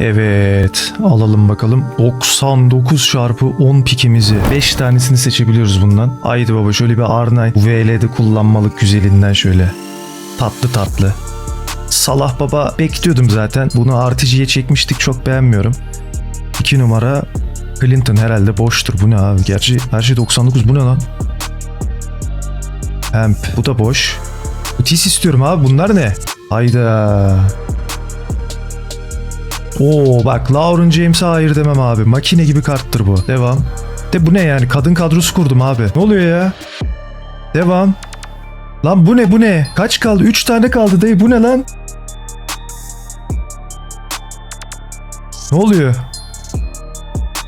Evet alalım bakalım 99 çarpı 10 pikimizi 5 tanesini seçebiliyoruz bundan. Haydi baba şöyle bir R9 bu VL'de kullanmalık güzelinden şöyle tatlı tatlı. Salah baba bekliyordum zaten bunu artıcıya çekmiştik çok beğenmiyorum. 2 numara Clinton herhalde boştur bu ne abi gerçi her şey 99 bu ne lan? Hemp bu da boş. Utis istiyorum abi bunlar ne? Hayda. Oo bak Lauren James'a hayır demem abi. Makine gibi karttır bu. Devam. De bu ne yani? Kadın kadrosu kurdum abi. Ne oluyor ya? Devam. Lan bu ne bu ne? Kaç kaldı? 3 tane kaldı dayı. Bu ne lan? Ne oluyor?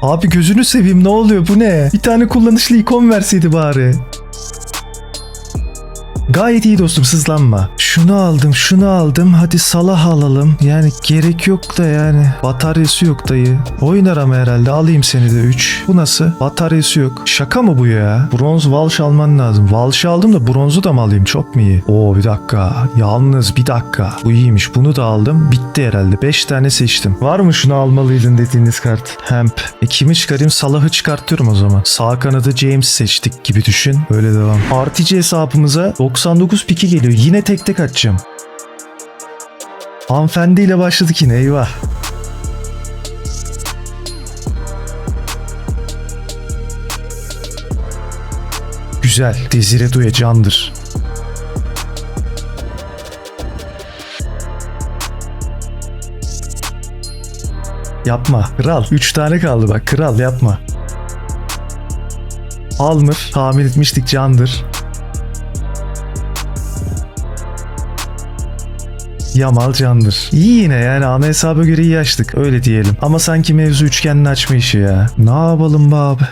Abi gözünü seveyim ne oluyor bu ne? Bir tane kullanışlı ikon verseydi bari. Gayet iyi dostum sızlanma. Şunu aldım şunu aldım hadi salah alalım. Yani gerek yok da yani. Bataryası yok dayı. Oynar ama herhalde alayım seni de 3. Bu nasıl? Bataryası yok. Şaka mı bu ya? Bronz Walsh alman lazım. Walsh'ı aldım da bronzu da mı alayım? Çok mu iyi? Oo bir dakika. Yalnız bir dakika. Bu iyiymiş. Bunu da aldım. Bitti herhalde. 5 tane seçtim. Var mı şunu almalıydın dediğiniz kart? Hemp. E kimi çıkarayım? Salah'ı çıkartıyorum o zaman. Sağ kanadı James seçtik gibi düşün. Böyle devam. RTC hesabımıza 99 piki geliyor. Yine tek tek açacağım. Hanımefendiyle başladık yine eyvah. Güzel. Desire Duye candır. Yapma. Kral. 3 tane kaldı bak. Kral yapma. Almır. Tahmin etmiştik candır. Yamal candır. İyi yine yani ana hesaba göre iyi açtık öyle diyelim. Ama sanki mevzu üçgenini açma işi ya. Ne yapalım be abi?